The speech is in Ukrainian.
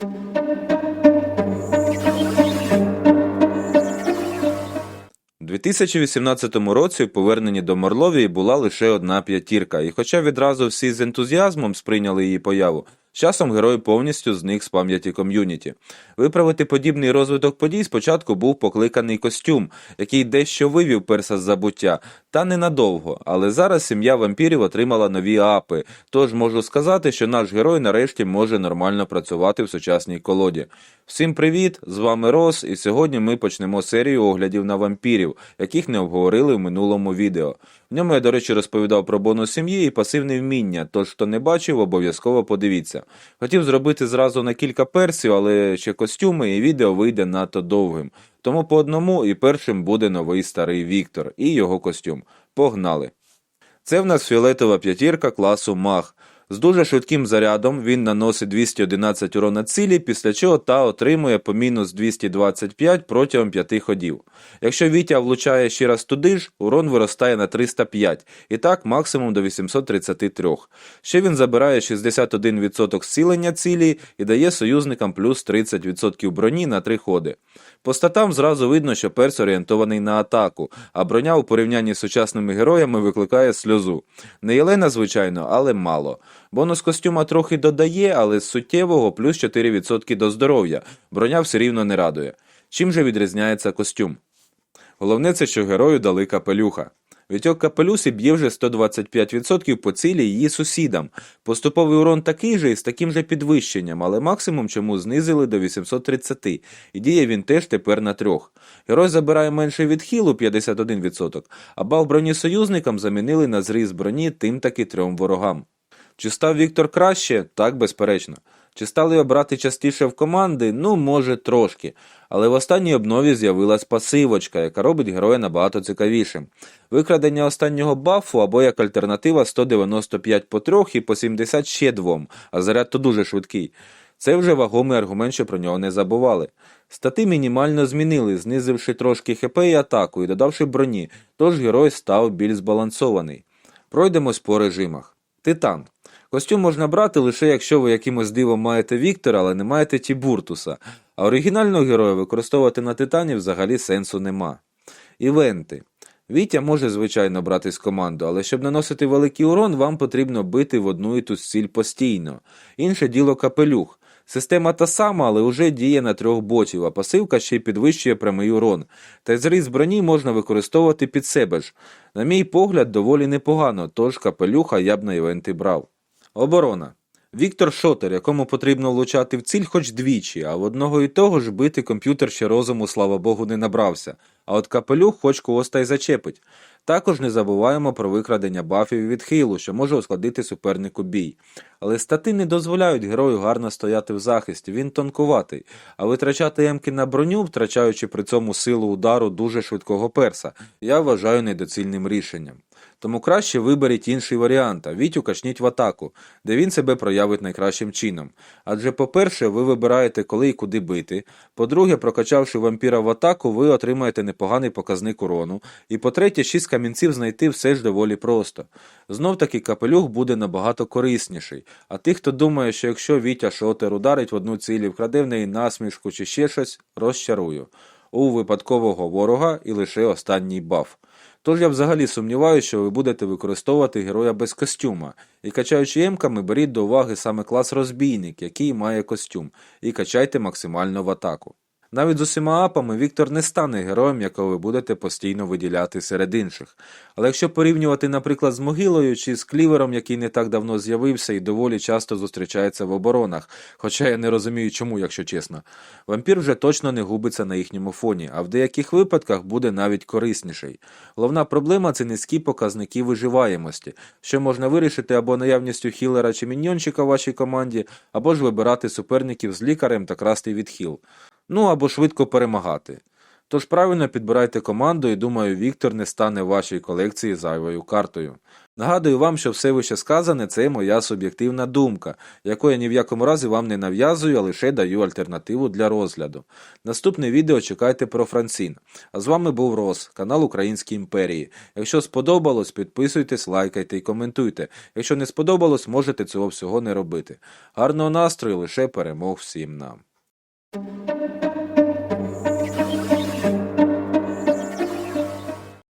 У 2018 році у поверненні до Морловії була лише одна п'ятірка, і хоча відразу всі з ентузіазмом сприйняли її появу, з часом герой повністю зник з пам'яті ком'юніті. Виправити подібний розвиток подій спочатку був покликаний костюм, який дещо вивів перса з забуття, та ненадовго, але зараз сім'я вампірів отримала нові апи, тож можу сказати, що наш герой нарешті може нормально працювати в сучасній колоді. Всім привіт! З вами Рос, і сьогодні ми почнемо серію оглядів на вампірів, яких не обговорили в минулому відео. В ньому я, до речі, розповідав про бонус сім'ї і пасивне вміння, тож хто не бачив, обов'язково подивіться. Хотів зробити зразу на кілька персів, але ще костюми і відео вийде надто довгим. Тому по одному і першим буде новий старий Віктор і його костюм. Погнали! Це в нас фіолетова п'ятірка класу Маг. З дуже швидким зарядом він наносить 211 урона цілі, після чого та отримує по мінус 225 протягом 5 ходів. Якщо Вітя влучає ще раз туди ж, урон виростає на 305, і так максимум до 833. Ще він забирає 61% зцілення цілі і дає союзникам плюс 30% броні на 3 ходи. По статам зразу видно, що перс орієнтований на атаку, а броня у порівнянні з сучасними героями викликає сльозу. Не Єлена, звичайно, але мало. Бонус костюма трохи додає, але з суттєвого плюс 4% до здоров'я. Броня все рівно не радує. Чим же відрізняється костюм? Головне це, що герою дали капелюха. Вітьок капелюсі б'є вже 125% по цілі її сусідам. Поступовий урон такий же і з таким же підвищенням, але максимум чому знизили до 830, і діє він теж тепер на трьох. Герой забирає менше відхилу 51%, а бал броні союзникам замінили на зріз броні тим таки трьом ворогам. Чи став Віктор краще? Так, безперечно. Чи стали обрати частіше в команди? Ну, може, трошки. Але в останній обнові з'явилась пасивочка, яка робить героя набагато цікавішим. Викрадення останнього бафу або як альтернатива 195 по трьох і по 70 ще двом, а заряд то дуже швидкий. Це вже вагомий аргумент, що про нього не забували. Стати мінімально змінили, знизивши трошки хп і атаку і додавши броні, тож герой став більш збалансований. Пройдемось по режимах. Титан. Костюм можна брати лише якщо ви якимось дивом маєте Віктора, але не маєте Тібуртуса, а оригінального героя використовувати на Титані взагалі сенсу нема. Івенти. Вітя може, звичайно, брати з команду, але щоб наносити великий урон, вам потрібно бити в одну і ту ціль постійно. Інше діло капелюх. Система та сама, але вже діє на трьох ботів, а пасивка ще й підвищує прямий урон. Та й зріз броні можна використовувати під себе ж. На мій погляд, доволі непогано, тож капелюха я б на івенти брав. Оборона. Віктор Шотер, якому потрібно влучати в ціль хоч двічі, а в одного і того ж бити комп'ютер ще розуму, слава Богу, не набрався. А от капелюх хоч когось та й зачепить. Також не забуваємо про викрадення бафів і відхилу, що може ускладити супернику бій. Але стати не дозволяють герою гарно стояти в захисті, він тонкуватий, а витрачати емки на броню, втрачаючи при цьому силу удару дуже швидкого перса, я вважаю недоцільним рішенням. Тому краще виберіть інший варіант, а Вітю качніть в атаку, де він себе проявить найкращим чином. Адже, по-перше, ви вибираєте, коли і куди бити. По-друге, прокачавши вампіра в атаку, ви отримаєте непоганий показник урону. І по-третє, шість камінців знайти все ж доволі просто. Знов таки капелюх буде набагато корисніший. А тих, хто думає, що якщо Вітя Шотер ударить в одну цілі, вкраде в неї насмішку чи ще щось, розчарую. У випадкового ворога і лише останній баф. Тож я взагалі сумніваюся, що ви будете використовувати героя без костюма, і качаючи емками, беріть до уваги саме клас розбійник, який має костюм, і качайте максимально в атаку. Навіть з усіма апами Віктор не стане героєм, якого ви будете постійно виділяти серед інших. Але якщо порівнювати, наприклад, з могилою чи з клівером, який не так давно з'явився і доволі часто зустрічається в оборонах, хоча я не розумію чому, якщо чесно, вампір вже точно не губиться на їхньому фоні, а в деяких випадках буде навіть корисніший. Головна проблема це низькі показники виживаємості, що можна вирішити або наявністю хілера чи міньйончика в вашій команді, або ж вибирати суперників з лікарем та красти відхил. Ну або швидко перемагати. Тож правильно підбирайте команду і думаю, Віктор не стане вашій колекції зайвою картою. Нагадую вам, що все вище сказане це моя суб'єктивна думка, яку я ні в якому разі вам не нав'язую, а лише даю альтернативу для розгляду. Наступне відео чекайте про Францін. А з вами був Рос, канал Українські імперії. Якщо сподобалось, підписуйтесь, лайкайте і коментуйте. Якщо не сподобалось, можете цього всього не робити. Гарного настрою, лише перемог всім нам. Thank you.